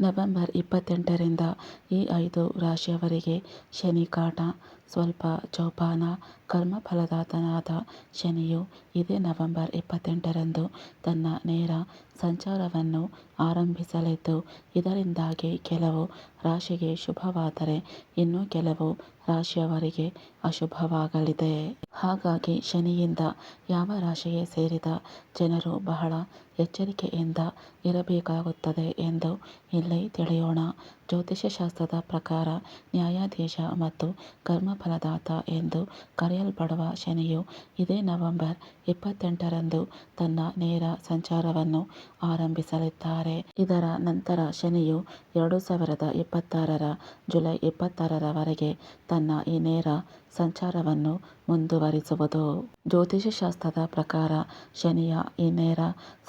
November ಇಪ್ಪತ್ತೆಂಟರಿಂದ ಈ ಐದು ರಾಶಿಯವರಿಗೆ ಶನಿ ಕಾಟ ಸ್ವಲ್ಪ ಜೋಪಾನ ಕರ್ಮಫಲದಾತನಾದ ಶನಿಯು ಇದೇ ನವೆಂಬರ್ ಇಪ್ಪತ್ತೆಂಟರಂದು ತನ್ನ ನೇರ ಸಂಚಾರವನ್ನು ಆರಂಭಿಸಲಿದ್ದು, ಇದರಿಂದಾಗಿ ಕೆಲವು ರಾಶಿಗೆ ಶುಭವಾದರೆ ಇನ್ನು ಕೆಲವು ರಾಶಿಯವರಿಗೆ ಅಶುಭವಾಗಲಿದೆ. ಹಾಗಾಗಿ ಶನಿಯಿಂದ ಯಾವ ರಾಶಿಗೆ ಸೇರಿದ ಜನರು ಬಹಳ ಎಚ್ಚರಿಕೆಯಿಂದ ಇರಬೇಕಾಗುತ್ತದೆ ಎಂದು ಇಲ್ಲಿ ತಿಳಿಯೋಣ. ಜ್ಯೋತಿಷ್ಯಶಾಸ್ತ್ರದ ಪ್ರಕಾರ ನ್ಯಾಯಾಧೀಶ ಮತ್ತು ಕರ್ಮಫಲದಾತ ಎಂದು ಕರೆಯಲ್ಪಡುವ ಶನಿಯು ಇದೇ ನವೆಂಬರ್ ಇಪ್ಪತ್ತೆಂಟರಂದು ತನ್ನ ನೇರ ಸಂಚಾರವನ್ನು ಆರಂಭಿಸಲಿದ್ದಾರೆ. ಇದರ ನಂತರ ಶನಿಯು ಎರಡು ಸಾವಿರದ ಇಪ್ಪತ್ತಾರರ ಜುಲೈ ಇಪ್ಪತ್ತಾರರವರೆಗೆ ತನ್ನ ಈ ನೇರ ಸಂಚಾರವನ್ನು ಮುಂದುವರಿಸುವುದು. ಜ್ಯೋತಿಷಶಾಸ್ತ್ರದ ಪ್ರಕಾರ ಶನಿಯ ಈ ನೇರ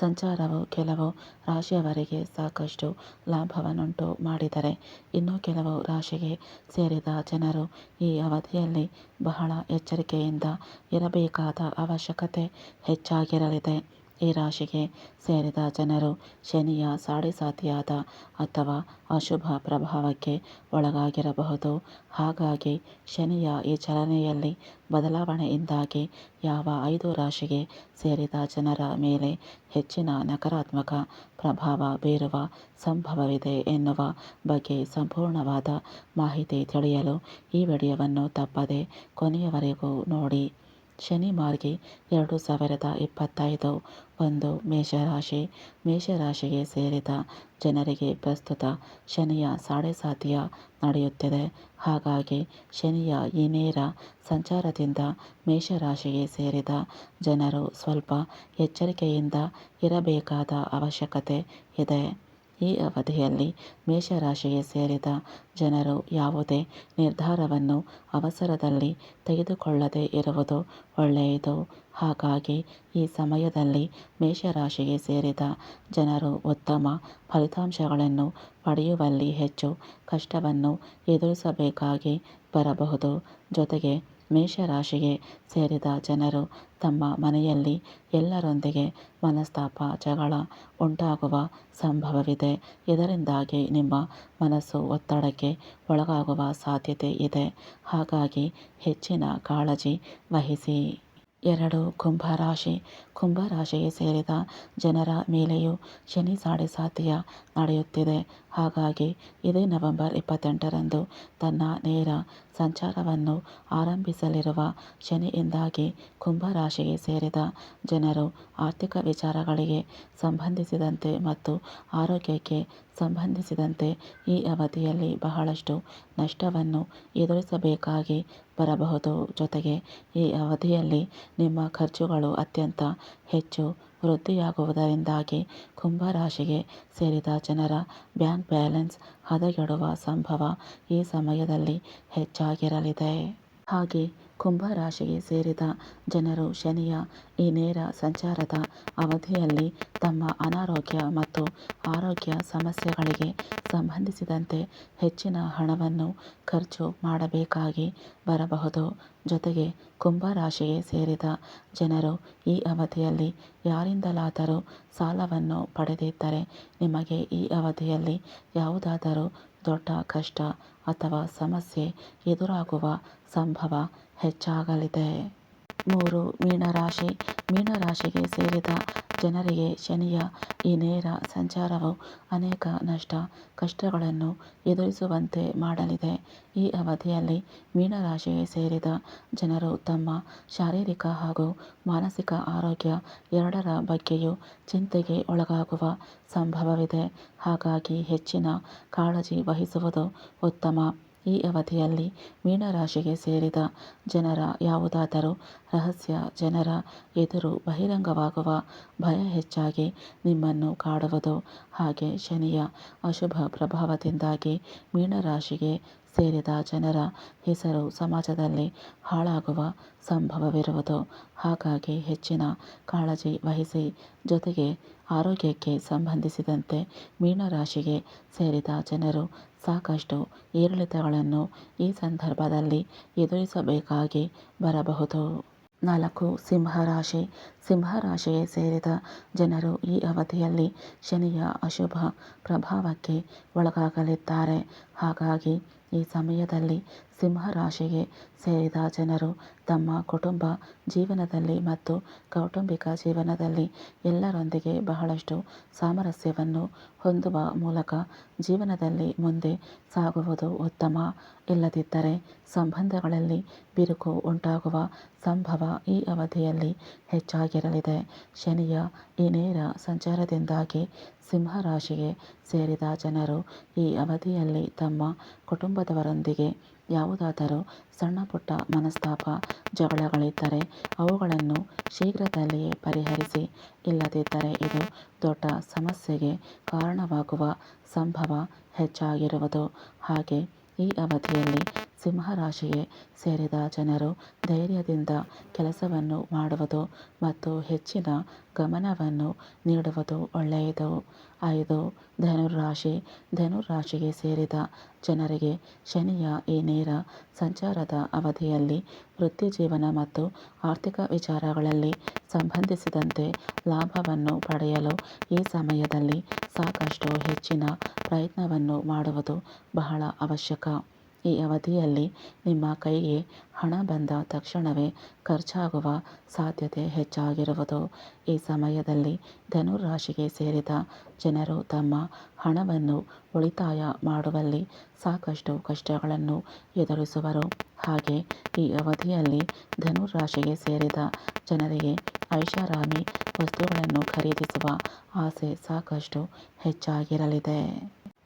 ಸಂಚಾರವು ಕೆಲವು ರಾಶಿಯವರಿಗೆ ಸಾಕಷ್ಟು ಲಾಭವನ್ನುಂಟು ಮಾಡಿದರೆ, ಇನ್ನು ಕೆಲವು ರಾಶಿಗೆ ಸೇರಿದ ಜನರು ಈ ಅವಧಿಯಲ್ಲಿ ಬಹಳ ಎಚ್ಚರಿಕೆಯಿಂದ ಇರಬೇಕಾದ ಅವಶ್ಯಕತೆ ಹೆಚ್ಚಾಗಿರಲಿದೆ. ಈ ರಾಶಿಗೆ ಸೇರಿದ ಜನರು ಶನಿಯ ಸಾಡಿಸಾತಿಯಾದ ಅಥವಾ ಅಶುಭ ಪ್ರಭಾವಕ್ಕೆ ಒಳಗಾಗಿರಬಹುದು. ಹಾಗಾಗಿ ಶನಿಯ ಈ ಚಲನೆಯಲ್ಲಿ ಬದಲಾವಣೆಯಿಂದಾಗಿ ಯಾವ ಐದು ರಾಶಿಗೆ ಸೇರಿದ ಜನರ ಮೇಲೆ ಹೆಚ್ಚಿನ ನಕಾರಾತ್ಮಕ ಪ್ರಭಾವ ಬೀರುವ ಸಂಭವವಿದೆ ಎನ್ನುವ ಬಗ್ಗೆ ಸಂಪೂರ್ಣವಾದ ಮಾಹಿತಿ ತಿಳಿಯಲು ಈ ವಿಡಿಯೋವನ್ನು ತಪ್ಪದೆ ಕೊನೆಯವರೆಗೂ ನೋಡಿ. ಶನಿ ಮಾರ್ಗಿ ಎರಡು ಸಾವಿರದ ಇಪ್ಪತ್ತೈದು ಒಂದು ಮೇಷರಾಶಿ, ಮೇಷರಾಶಿಗೆ ಸೇರಿದ ಜನರಿಗೆ ಪ್ರಸ್ತುತ ಶನಿಯ ಸಾಡೆಸಾತಿಯ ನಡೆಯುತ್ತಿದೆ. ಹಾಗಾಗಿ ಶನಿಯ ಈ ನೇರ ಸಂಚಾರದಿಂದ ಮೇಷರಾಶಿಗೆ ಸೇರಿದ ಜನರು ಸ್ವಲ್ಪ ಎಚ್ಚರಿಕೆಯಿಂದ ಇರಬೇಕಾದ ಅವಶ್ಯಕತೆ ಇದೆ. ಈ ಅವಧಿಯಲ್ಲಿ ಮೇಷರಾಶಿಗೆ ಸೇರಿದ ಜನರು ಯಾವುದೇ ನಿರ್ಧಾರವನ್ನು ಅವಸರದಲ್ಲಿ ತೆಗೆದುಕೊಳ್ಳದೇ ಇರುವುದು ಒಳ್ಳೆಯದು. ಹಾಗಾಗಿ ಈ ಸಮಯದಲ್ಲಿ ಮೇಷರಾಶಿಗೆ ಸೇರಿದ ಜನರು ಉತ್ತಮ ಫಲಿತಾಂಶಗಳನ್ನು ಪಡೆಯುವಲ್ಲಿ ಹೆಚ್ಚು ಕಷ್ಟವನ್ನು ಎದುರಿಸಬೇಕಾಗಿ ಬರಬಹುದು. ಜೊತೆಗೆ ಮೇಷರಾಶಿಗೆ ಸೇರಿದ ಜನರು ತಮ್ಮ ಮನೆಯಲ್ಲಿ ಎಲ್ಲರೊಂದಿಗೆ ಮನಸ್ತಾಪ, ಜಗಳ ಉಂಟಾಗುವ ಸಂಭವವಿದೆ. ಇದರಿಂದಾಗಿ ನಿಮ್ಮ ಮನಸ್ಸು ಒತ್ತಡಕ್ಕೆ ಒಳಗಾಗುವ ಸಾಧ್ಯತೆ ಇದೆ. ಹಾಗಾಗಿ ಹೆಚ್ಚಿನ ಕಾಳಜಿ ವಹಿಸಿ. ಎರಡು ಕುಂಭರಾಶಿ. ಕುಂಭರಾಶಿಗೆ ಸೇರಿದ ಜನರ ಮೇಲೆಯೂ ಶನಿ ಸಾಡೆಸಾತಿಯ ನಡೆಯುತ್ತಿದೆ. ಹಾಗಾಗಿ ಇದೇ ನವೆಂಬರ್ ಇಪ್ಪತ್ತೆಂಟರಂದು ತನ್ನ ನೇರ ಸಂಚಾರವನ್ನು ಆರಂಭಿಸಲಿರುವ ಶನಿಯಿಂದಾಗಿ ಕುಂಭರಾಶಿಗೆ ಸೇರಿದ ಜನರು ಆರ್ಥಿಕ ವಿಚಾರಗಳಿಗೆ ಸಂಬಂಧಿಸಿದಂತೆ ಮತ್ತು ಆರೋಗ್ಯಕ್ಕೆ ಸಂಬಂಧಿಸಿದಂತೆ ಈ ಅವಧಿಯಲ್ಲಿ ಬಹಳಷ್ಟು ನಷ್ಟವನ್ನು ಎದುರಿಸಬೇಕಾಗಿ ಬರಬಹುದು. ಜೊತೆಗೆ ಈ ಅವಧಿಯಲ್ಲಿ ನಿಮ್ಮ ಖರ್ಚುಗಳು ಅತ್ಯಂತ ಹೆಚ್ಚು ವೃದ್ಧಿಯಾಗುವುದರಿಂದಾಗಿ ಕುಂಭರಾಶಿಗೆ ಸೇರಿದ ಜನರ ಬ್ಯಾಂಕ್ ಬ್ಯಾಲೆನ್ಸ್ ಹದಗೆಡುವ ಸಂಭವ ಈ ಸಮಯದಲ್ಲಿ ಹೆಚ್ಚಾಗಿರಲಿದೆ. ಹಾಗೆ ಕುಂಭರಾಶಿಗೆ ಸೇರಿದ ಜನರು ಶನಿಯ ಈ ನೇರ ಸಂಚಾರದ ಅವಧಿಯಲ್ಲಿ ತಮ್ಮ ಅನಾರೋಗ್ಯ ಮತ್ತು ಆರೋಗ್ಯ ಸಮಸ್ಯೆಗಳಿಗೆ ಸಂಬಂಧಿಸಿದಂತೆ ಹೆಚ್ಚಿನ ಹಣವನ್ನು ಖರ್ಚು ಮಾಡಬೇಕಾಗಿ ಬರಬಹುದು. ಜೊತೆಗೆ ಕುಂಭರಾಶಿಗೆ ಸೇರಿದ ಜನರು ಈ ಅವಧಿಯಲ್ಲಿ ಯಾರಿಂದಲಾದರೂ ಸಾಲವನ್ನು ಪಡೆದಿದ್ದರೆ ನಿಮಗೆ ಈ ಅವಧಿಯಲ್ಲಿ ಯಾವುದಾದರೂ ದೊಡ್ಡ ಕಷ್ಟ ಅಥವಾ ಸಮಸ್ಯೆ ಎದುರಾಗುವ ಸಂಭವ ಹೆಚ್ಚಾಗಲಿದೆ. ಮೂರು, ಮೀನರಾಶಿ. ಮೀನರಾಶಿಗೆ ಸೇರಿದ ಜನರಿಗೆ ಶನಿಯ ಈ ನೇರ ಸಂಚಾರವು ಅನೇಕ ನಷ್ಟ, ಕಷ್ಟಗಳನ್ನು ಎದುರಿಸುವಂತೆ ಮಾಡಲಿದೆ. ಈ ಅವಧಿಯಲ್ಲಿ ಮೀನರಾಶಿಗೆ ಸೇರಿದ ಜನರು ತಮ್ಮ ಶಾರೀರಿಕ ಹಾಗೂ ಮಾನಸಿಕ ಆರೋಗ್ಯ ಎರಡರ ಬಗ್ಗೆಯೂ ಚಿಂತೆಗೆ ಒಳಗಾಗುವ ಸಂಭವವಿದೆ. ಹಾಗಾಗಿ ಹೆಚ್ಚಿನ ಕಾಳಜಿ ವಹಿಸುವುದು ಉತ್ತಮ. ಈ ಅವಧಿಯಲ್ಲಿ ಮೀನರಾಶಿಗೆ ಸೇರಿದ ಜನರ ಯಾವುದಾದರೂ ರಹಸ್ಯ ಜನರ ಎದುರು ಬಹಿರಂಗವಾಗುವ ಭಯ ಹೆಚ್ಚಾಗಿ ನಿಮ್ಮನ್ನು ಕಾಡುವುದು. ಹಾಗೆ ಶನಿಯ ಅಶುಭ ಪ್ರಭಾವದಿಂದಾಗಿ ಮೀನರಾಶಿಗೆ ಸೇರಿದ ಜನರ ಹೆಸರು ಸಮಾಜದಲ್ಲಿ ಹಾಳಾಗುವ ಸಂಭವವಿರುವುದು. ಹಾಗಾಗಿ ಹೆಚ್ಚಿನ ಕಾಳಜಿ ವಹಿಸಿ ಜೊತೆಗೆ ಆರೋಗ್ಯಕ್ಕೆ ಸಂಬಂಧಿಸಿದಂತೆ ಮೀನರಾಶಿಗೆ ಸೇರಿದ ಜನರು ಸಾಕಷ್ಟು ಏರಿಳಿತಗಳನ್ನು ಈ ಸಂದರ್ಭದಲ್ಲಿ ಎದುರಿಸಬೇಕಾಗಿ ಬರಬಹುದು. ನಾಲ್ಕು, ಸಿಂಹರಾಶಿ. ಸಿಂಹರಾಶಿಗೆ ಸೇರಿದ ಜನರು ಈ ಅವಧಿಯಲ್ಲಿ ಶನಿಯ ಅಶುಭ ಪ್ರಭಾವಕ್ಕೆ ಒಳಗಾಗಲಿದ್ದಾರೆ. ಹಾಗಾಗಿ ಈ ಸಮಯದಲ್ಲಿ ಸಿಂಹರಾಶಿಗೆ ಸೇರಿದ ಜನರು ತಮ್ಮ ಕುಟುಂಬ ಜೀವನದಲ್ಲಿ ಮತ್ತು ಕೌಟುಂಬಿಕ ಜೀವನದಲ್ಲಿ ಎಲ್ಲರೊಂದಿಗೆ ಬಹಳಷ್ಟು ಸಾಮರಸ್ಯವನ್ನು ಹೊಂದುವ ಮೂಲಕ ಜೀವನದಲ್ಲಿ ಮುಂದೆ ಸಾಗುವುದು ಉತ್ತಮ. ಇಲ್ಲದಿದ್ದರೆ ಸಂಬಂಧಗಳಲ್ಲಿ ಬಿರುಕು ಉಂಟಾಗುವ ಸಂಭವ ಈ ಅವಧಿಯಲ್ಲಿ ಹೆಚ್ಚಾಗಿರಲಿದೆ. ಶನಿಯ ಈ ನೇರ ಸಂಚಾರದಿಂದಾಗಿ ಸಿಂಹರಾಶಿಗೆ ಸೇರಿದ ಜನರು ಈ ಅವಧಿಯಲ್ಲಿ ತಮ್ಮ ಕುಟುಂಬದವರೊಂದಿಗೆ ಯಾವುದಾದರೂ ಸಣ್ಣ ಪುಟ್ಟ ಮನಸ್ತಾಪ, ಜಗಳಗಳಿದ್ದರೆ ಅವುಗಳನ್ನು ಶೀಘ್ರದಲ್ಲಿಯೇ ಪರಿಹರಿಸಿ, ಇಲ್ಲದಿದ್ದರೆ ಇದು ದೊಡ್ಡ ಸಮಸ್ಯೆಗೆ ಕಾರಣವಾಗುವ ಸಂಭವ ಹೆಚ್ಚಾಗಿರುವುದು. ಹಾಗೆ ಈ ಅವಧಿಯಲ್ಲಿ ಸಿಂಹರಾಶಿಗೆ ಸೇರಿದ ಜನರು ಧೈರ್ಯದಿಂದ ಕೆಲಸವನ್ನು ಮಾಡುವುದು ಮತ್ತು ಹೆಚ್ಚಿನ ಗಮನವನ್ನು ನೀಡುವುದು ಒಳ್ಳೆಯದು. ಐದು ಧನುರಾಶಿ ಧನುರಾಶಿಗೆ ಸೇರಿದ ಜನರಿಗೆ ಶನಿಯ ಈ ನೇರ ಸಂಚಾರದ ಅವಧಿಯಲ್ಲಿ ವೃತ್ತಿಜೀವನ ಮತ್ತು ಆರ್ಥಿಕ ವಿಚಾರಗಳಲ್ಲಿ ಸಂಬಂಧಿಸಿದಂತೆ ಲಾಭವನ್ನು ಪಡೆಯಲು ಈ ಸಮಯದಲ್ಲಿ ಸಾಕಷ್ಟು ಹೆಚ್ಚಿನ ಪ್ರಯತ್ನವನ್ನು ಮಾಡುವುದು ಬಹಳ ಅವಶ್ಯಕ. ಈ ಅವಧಿಯಲ್ಲಿ ನಿಮ್ಮ ಕೈಗೆ ಹಣ ಬಂದ ತಕ್ಷಣವೇ ಖರ್ಚಾಗುವ ಸಾಧ್ಯತೆ ಹೆಚ್ಚಾಗಿರುವುದು. ಈ ಸಮಯದಲ್ಲಿ ಧನುರಾಶಿಗೆ ಸೇರಿದ ಜನರು ತಮ್ಮ ಹಣವನ್ನು ಉಳಿತಾಯ ಮಾಡುವಲ್ಲಿ ಸಾಕಷ್ಟು ಕಷ್ಟಗಳನ್ನು ಎದುರಿಸುವರು. ಹಾಗೆ ಈ ಅವಧಿಯಲ್ಲಿ ಧನುರಾಶಿಗೆ ಸೇರಿದ ಜನರಿಗೆ ಐಷಾರಾಮಿ ವಸ್ತುಗಳನ್ನು ಖರೀದಿಸುವ ಆಸೆ ಸಾಕಷ್ಟು ಹೆಚ್ಚಾಗಿರಲಿದೆ.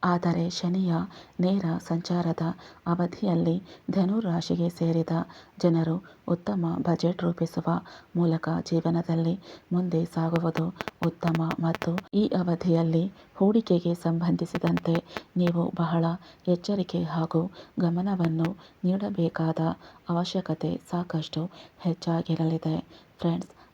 ಆದರೆ ಶನಿಯ ನೇರ ಸಂಚಾರದ ಅವಧಿಯಲ್ಲಿ ಧನುರಾಶಿಗೆ ಸೇರಿದ ಜನರು ಉತ್ತಮ ಬಜೆಟ್ ರೂಪಿಸುವ ಮೂಲಕ ಜೀವನದಲ್ಲಿ ಮುಂದೆ ಸಾಗುವುದು ಉತ್ತಮ ಮತ್ತು ಈ ಅವಧಿಯಲ್ಲಿ ಹೂಡಿಕೆಗೆ ಸಂಬಂಧಿಸಿದಂತೆ ನೀವು ಬಹಳ ಎಚ್ಚರಿಕೆ ಹಾಗೂ ಗಮನವನ್ನು ನೀಡಬೇಕಾದ ಅವಶ್ಯಕತೆ ಸಾಕಷ್ಟು ಹೆಚ್ಚಾಗಿರಲಿದೆ. ಫ್ರೆಂಡ್ಸ್